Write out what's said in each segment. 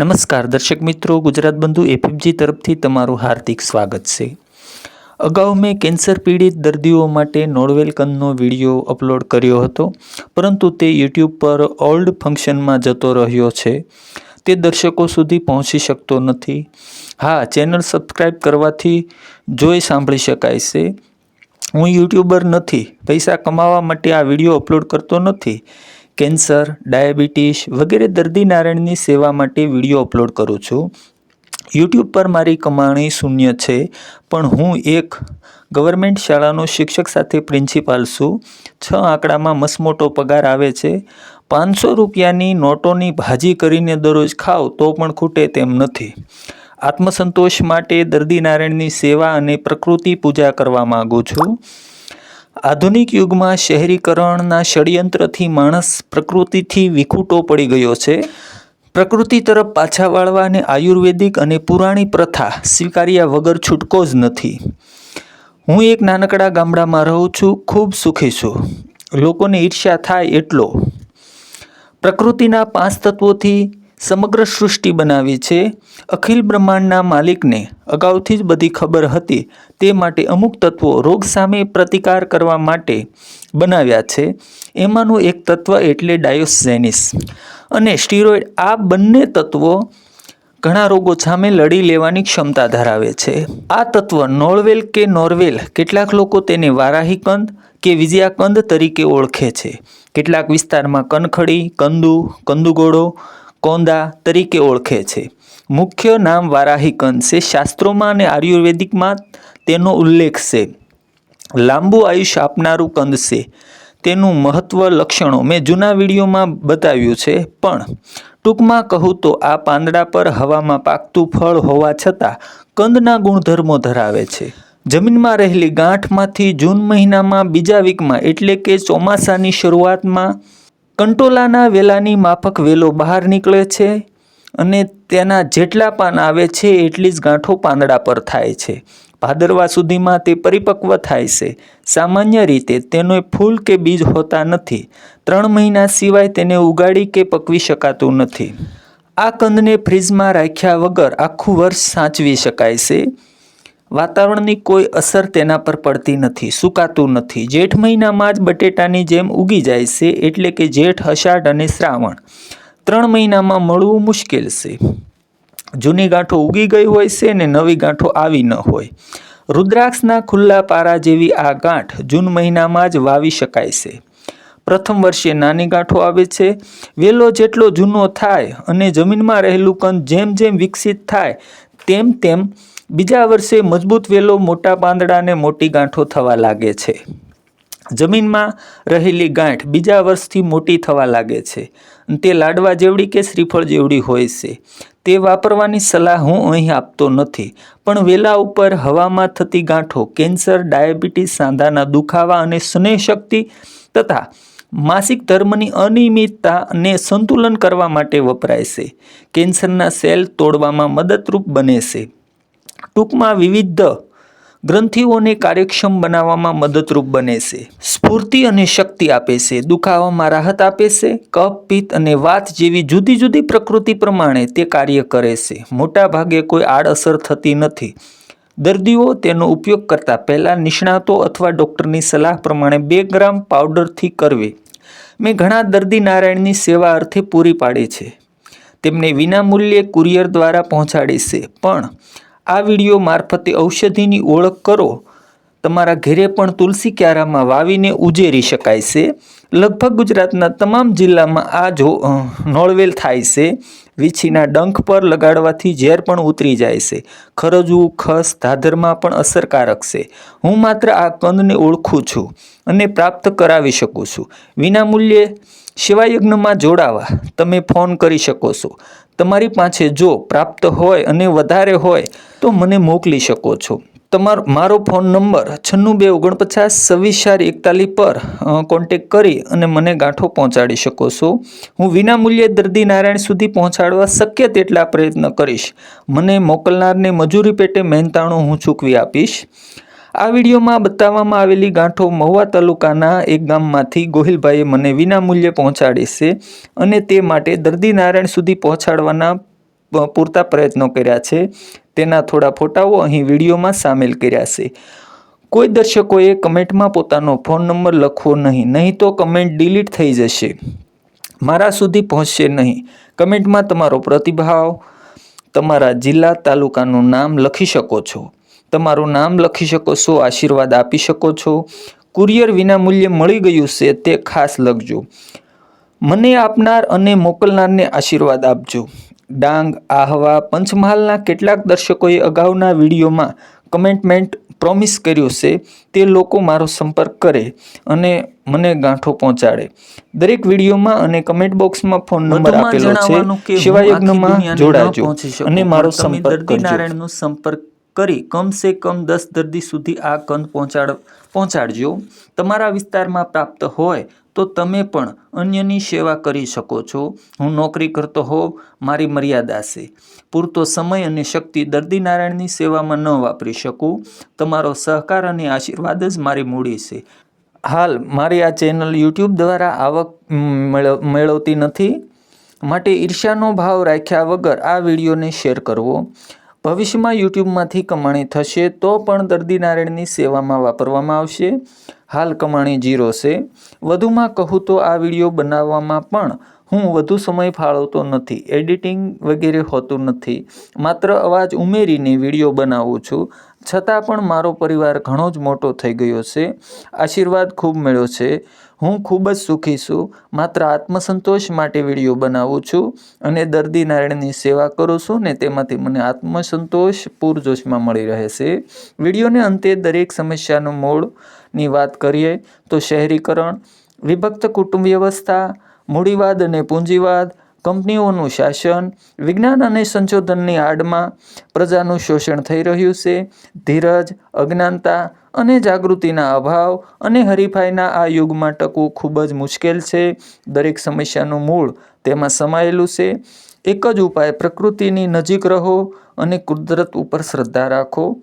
નમસ્કાર, દર્શક મિત્રો. ગુજરાત બંધુ એફએફજી તરફથી તમારું હાર્દિક સ્વાગત છે. અગાઉ મેં કેન્સર પીડિત દર્દીઓ માટે નોડવેલ કંદનો વીડિયો અપલોડ કર્યો હતો, પરંતુ તે યુટ્યુબ પર ઓલ્ડ ફંક્શનમાં જતો રહ્યો છે. તે દર્શકો સુધી પહોંચી શકતો નથી. હા, ચેનલ સબસ્ક્રાઈબ કરવાથી જોઈ સાંભળી શકાય છે. હું યુટ્યુબર નથી. પૈસા કમાવા માટે આ વીડિયો અપલોડ કરતો નથી. કેન્સર, ડાયાબિટીસ વગેરે દર્દી નારાયણની સેવા માટે વીડિયો અપલોડ કરું છું. યુટ્યુબ પર મારી કમાણી શૂન્ય છે, પણ હું એક ગવર્મેન્ટ શાળાનો શિક્ષક સાથે પ્રિન્સિપાલ છું. છ આંકડામાં મસમોટો પગાર આવે છે. પાંચસો રૂપિયાની નોટોની ભાજી કરીને દરરોજ ખાવ તો પણ ખૂટે તેમ નથી. આત્મસંતોષ માટે દર્દી નારાયણની સેવા અને પ્રકૃતિ પૂજા કરવા માગું છું. આધુનિક યુગમાં શહેરીકરણના ષડયંત્રથી માણસ પ્રકૃતિથી વિખૂટો પડી ગયો છે. પ્રકૃતિ તરફ પાછા વાળવાને આયુર્વેદિક અને પુરાણી પ્રથા સ્વીકાર્યા વગર છૂટકો જ નથી. હું એક નાનકડા ગામડામાં રહું છું, ખૂબ સુખી છું. લોકોને ઈર્ષ્યા થાય એટલો. પ્રકૃતિના પાંચ તત્વોથી સમગ્ર સૃષ્ટિ બનાવી છે. અખિલ બ્રહ્માંડના માલિકને અગાઉથી જ બધી ખબર હતી. તે માટે અમુક તત્વો રોગ સામે પ્રતિકાર કરવા માટે બનાવ્યા છે. એમાંનું એક તત્વ એટલે ડાયોસેનિસ. અને સ્ટીરોઇડ આ બંને તત્વો ઘણા રોગો સામે લડી લેવાની ક્ષમતા ધરાવે છે. આ તત્વ નોળવેલ કે નોર્વેલ કેટલાક લોકો તેને વારાહી કંદ કે વિજયાકંદ તરીકે ઓળખે છે. કેટલાક વિસ્તારમાં કનખડી, કંદુ, કંદુગોળો કોંદા તરીકે ઓળખે છે. મુખ્ય નામ વારાહી કંદ છે. શાસ્ત્રોમાં અને આયુર્વેદિકમાં તેનો ઉલ્લેખ છે. લાંબુ આયુષ્ય આપનારું કંદ છે. તેનું મહત્વ લક્ષણો મેં જૂના વિડીયોમાં બતાવ્યું છે, પણ ટૂંકમાં કહું તો આ પાંદડા પર હવામાં પાકતું ફળ હોવા છતાં કંદના ગુણધર્મો ધરાવે છે. જમીનમાં રહેલી ગાંઠમાંથી જૂન મહિનામાં બીજા વીકમાં એટલે કે ચોમાસાની શરૂઆતમાં કંટોલાના વેલાની માફક વેલો બહાર નીકળે છે અને તેના જેટલા પાન આવે છે એટલી જ ગાંઠો પાંદડા પર થાય છે. ભાદરવા સુધીમાં તે પરિપક્વ થાય છે. સામાન્ય રીતે તેનો ફૂલ કે બીજ હોતા નથી. ત્રણ મહિના સિવાય તેને ઉગાડી કે પકવી શકાતું નથી. આ કંદને ફ્રીજમાં રાખ્યા વગર આખું વર્ષ સાચવી શકાય છે. વાતાવરણની કોઈ અસર તેના પર પડતી નથી, સુકાતું નથી. જેઠ મહિનામાં જ બટેટાની જેમ ઉગી જાય છે એટલે કે જેઠ અષાઢ અને શ્રાવણ. ત્રણ મહિનામાં મળવું મુશ્કેલ છે. જૂની ગાંઠો ઉગી ગઈ હોય છે ને નવી ગાંઠો આવી ન હોય. રુદ્રાક્ષના ખુલ્લા પારા જેવી આ ગાંઠ જૂન મહિનામાં જ વાવી શકાય છે. પ્રથમ વર્ષે નાની ગાંઠો આવે છે. વેલો જેટલો જૂનો થાય અને જમીનમાં રહેલું કંદ જેમ જેમ વિકસિત થાય, તેમ તેમ બીજા વર્ષે મજબૂત વેલો મોટા પાંદડાને મોટી ગાંઠો થવા લાગે છે. જમીનમાં રહેલી ગાંઠ બીજા વર્ષથી મોટી થવા લાગે છે. તે લાડવા જેવડી કે શ્રીફળ જેવડી હોય છે. તે વાપરવાની સલાહ હું અહીં આપતો નથી, પણ વેલા ઉપર હવામાં થતી ગાંઠો કેન્સર, ડાયાબિટીસ, સાંધાના દુખાવા અને સ્નેહશક્તિ તથા માસિક ધર્મની અનિયમિતતાને સંતુલન કરવા માટે વપરાય છે. કેન્સરના સેલ તોડવામાં મદદરૂપ બને છે. ટૂંકમાં વિવિધ ગ્રંથિઓને કાર્યક્ષમ બનાવવામાં મદદરૂપ બને છે. સ્ફૂર્તિ અને શક્તિ આપે છે, દુખાવામાં રાહત આપે છે, કફ, પિત્ત અને વાત જેવી જુદી જુદી પ્રકૃતિ પ્રમાણે તે કાર્ય કરે છે. મોટા ભાગે કોઈ આડઅસર થતી નથી. દર્દીઓ તેનો ઉપયોગ કરતા પહેલાં નિષ્ણાતો અથવા ડૉક્ટરની સલાહ પ્રમાણે બે ગ્રામ પાવડરથી કરવી. મેં ઘણા દર્દી નારાયણની સેવા અર્થે પૂરી પાડી છે. તેમને વિનામૂલ્યે કુરિયર દ્વારા પહોંચાડી છે. પણ આ વીડિયો મારફતે ઔષધિની ઓળખ કરો. તમારા ઘેરે પણ તુલસી ક્યારામાં વાવીને ઉજેરી શકાય છે. લગભગ ગુજરાતના તમામ જિલ્લામાં આ જો નોળવેલ થાય છે. વીછીના ડંખ પર લગાડવાથી ઝેર પણ ઉતરી જાય છે. ખરજવું ખસ, ધાધરમાં પણ અસરકારક છે. હું માત્ર આ કંદને ઓળખું છું અને પ્રાપ્ત કરાવી શકું છું. વિનામૂલ્યે સેવાયજ્ઞમાં જોડાવા તમે ફોન કરી શકો છો. તમારી પાસે જો પ્રાપ્ત હોય અને વધારે હોય, તો મને મોકલી શકો છો. તમારો, મારો ફોન નંબર છન્નું બે ઓગણપચાસ છવ્વીસ ચાર એકતાલીસ પર કોન્ટેક કરી અને મને ગાંઠો પહોંચાડી શકો છો. હું વિનામૂલ્યે દર્દી નારાયણ સુધી પહોંચાડવા શક્ય તેટલા પ્રયત્ન કરીશ. મને મોકલનારને મજૂરી પેટે મહેનતાણું હું ચૂકવી આપીશ. આ વિડીયોમાં બતાવવામાં આવેલી ગાંઠો મહુવા તાલુકાના એક ગામમાંથી ગોહિલભાઈએ મને વિનામૂલ્યે પહોંચાડી છે અને તે માટે દર્દી નારાયણ સુધી પહોંચાડવાના પૂરતા પ્રયત્નો કર્યા છે. તેના થોડા ફોટાઓ અહીં વિડીયોમાં સામેલ કર્યા છે. કોઈ દર્શકોએ કમેન્ટમાં પોતાનો ફોન નંબર લખવો નહીં નહીં તો કમેન્ટ ડિલીટ થઈ જશે. મારા સુધી પહોંચશે નહીં. કમેન્ટમાં તમારો પ્રતિભાવ, તમારા જિલ્લા તાલુકાનું નામ લખી શકો છો. તમારું નામ લખી શકો છો આશીર્વાદ આપી શકો છો. કુરિયર વિના મૂલ્યે મળી ગયું છે તે ખાસ લખજો. મને આપનાર અને મોકલનારને આશીર્વાદ આપજો. ડાંગ આહવા પંચમહાલના કેટલાક દર્શકોએ અગાઉના વિડીયોમાં કમેન્ટમેન્ટ પ્રોમિસ કર્યું છે તે લોકો મારો સંપર્ક કરે અને મને ગાંઠો પહોંચાડે. દરેક વિડીયોમાં અને કમેન્ટ બોક્સમાં ફોન નંબર આપેલો છે. શિવાયજ્ઞમાં જોડાજો અને મારો સંપર્ક કરજો. સંપર્ક કરી કમસે કમ દસ દર્દી સુધી આ કંદ પહોંચાડ, પહોંચાડજો. તમારા વિસ્તારમાં પ્રાપ્ત હોય તો તમે પણ અન્યની સેવા કરી શકો છો. હું નોકરી કરતો હોઉં મારી મર્યાદા છે. પૂરતો સમય અને શક્તિ દર્દી નારાયણની સેવામાં ન વાપરી શકું. તમારો સહકાર અને આશીર્વાદ જ મારી મૂડી છે. હાલ, મારી આ ચેનલ યુટ્યુબ દ્વારા આવક મેળવતી નથી. માટે ઈર્ષ્યાનો ભાવ રાખ્યા વગર આ વિડીયોને શેર કરવો. ભવિષ્યમાં યુટ્યુબમાંથી કમાણી થશે તો પણ દર્દી નારાયણની સેવામાં વાપરવામાં આવશે. હાલ કમાણી જીરો છે. વધુમાં કહું તો આ વીડિયો બનાવવામાં પણ હું વધુ સમય ફાળવતો નથી. એડિટિંગ વગેરે હોતું નથી. માત્ર અવાજ ઉમેરીને વીડિયો બનાવું છું. છતાં પણ મારો પરિવાર ઘણો જ મોટો થઈ ગયો છે. આશીર્વાદ ખૂબ મળ્યો છે. હું ખૂબ જ સુખી છું. માત્ર આત્મસંતોષ માટે વીડિયો બનાવું છું અને દર્દી નારાયણની સેવા કરું છું ને તેમાંથી મને આત્મસંતોષ પૂરજોશમાં મળી રહે છે. વિડીયોને અંતે દરેક સમસ્યાનું મૂળની વાત કરીએ તો શહેરીકરણ, વિભક્ત કુટુંબ વ્યવસ્થા મૂડીવાદ અને પૂંજીવાદ કંપનીઓનું શાસન, વિજ્ઞાન અને સંશોધનની આડમાં પ્રજાનું શોષણ થઈ રહ્યું છે. ધીરજ, અજ્ઞાનતા અને જાગૃતિના અભાવ અને હરીફાઈના આ યુગમાં ટકવું ખૂબ જ મુશ્કેલ છે. દરેક સમસ્યાનું મૂળ તેમાં સમાયેલું છે. એક જ ઉપાય, પ્રકૃતિની નજીક રહો અને કુદરત ઉપર શ્રદ્ધા રાખો.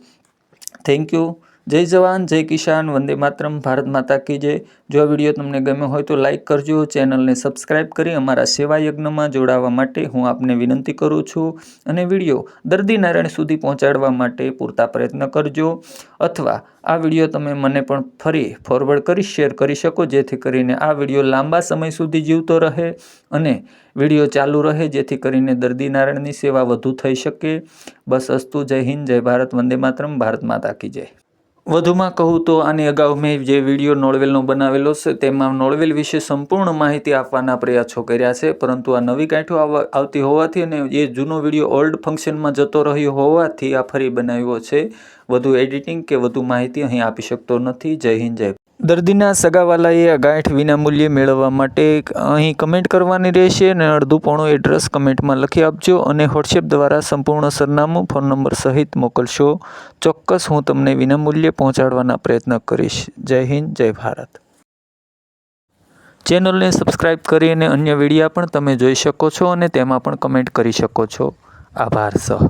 થેન્ક યુ જય જવાન, જય કિસાન, વંદે માતરમ, ભારત માતા કી જય. જો આ વીડિયો તમને ગમ્યો હોય તો લાઈક કરજો, ચેનલને સબસ્ક્રાઇબ કરી અમારા સેવા યજ્ઞમાં જોડાવા માટે હું આપને વિનંતી કરું છું અને વીડિયો દર્દી નારાયણ સુધી પહોંચાડવા માટે પૂરતા પ્રયત્ન કરજો. અથવા આ વીડિયો તમે મને પણ ફરી ફોરવર્ડ કરી શેર કરી શકો, જેથી કરીને આ વીડિયો લાંબા સમય સુધી જીવતો રહે અને વીડિયો ચાલુ રહે, જેથી કરીને દર્દી નારાયણની સેવા વધુ થઈ શકે. બસ અસ્તુ, જય હિન્દ, જય ભારત, વંદે માતરમ, ભારત માતા કી જય. વધુમાં કહું તો આની અગાઉ મેં જે વીડિયો નોળવેલનો બનાવેલો છે, તેમાં નોળવેલ વિશે સંપૂર્ણ માહિતી આપવાના પ્રયાસો કર્યા છે, પરંતુ આ નવી ગાંઠો આવ- આવતી હોવાથી અને એ જૂનો વીડિયો ઓલ્ડ ફંક્શનમાં જતો રહ્યો હોવાથી આ ફરી બનાવ્યો છે. વધુ એડિટિંગ કે વધુ માહિતી અહીં આપી શકતો નથી. જય હિન્દ, જય દર્દીના સગાવાલાએ ગાંઠ વિનામૂલ્યે મેળવવા માટે અહીં કમેન્ટ કરવાની રહેશે અને અડધું પોણું એડ્રેસ કમેન્ટમાં લખી આપજો અને વોટ્સએપ દ્વારા સંપૂર્ણ સરનામું, ફોન નંબર સહિત મોકલશો. ચોક્કસ હું તમને વિનામૂલ્યે પહોંચાડવાના પ્રયત્ન કરીશ. જય હિન્દ, જય ભારત. ચેનલને સબસ્ક્રાઇબ કરી અને અન્ય વિડીયા પણ તમે જોઈ શકો છો અને તેમાં પણ કમેન્ટ કરી શકો છો. આભાર, સહ.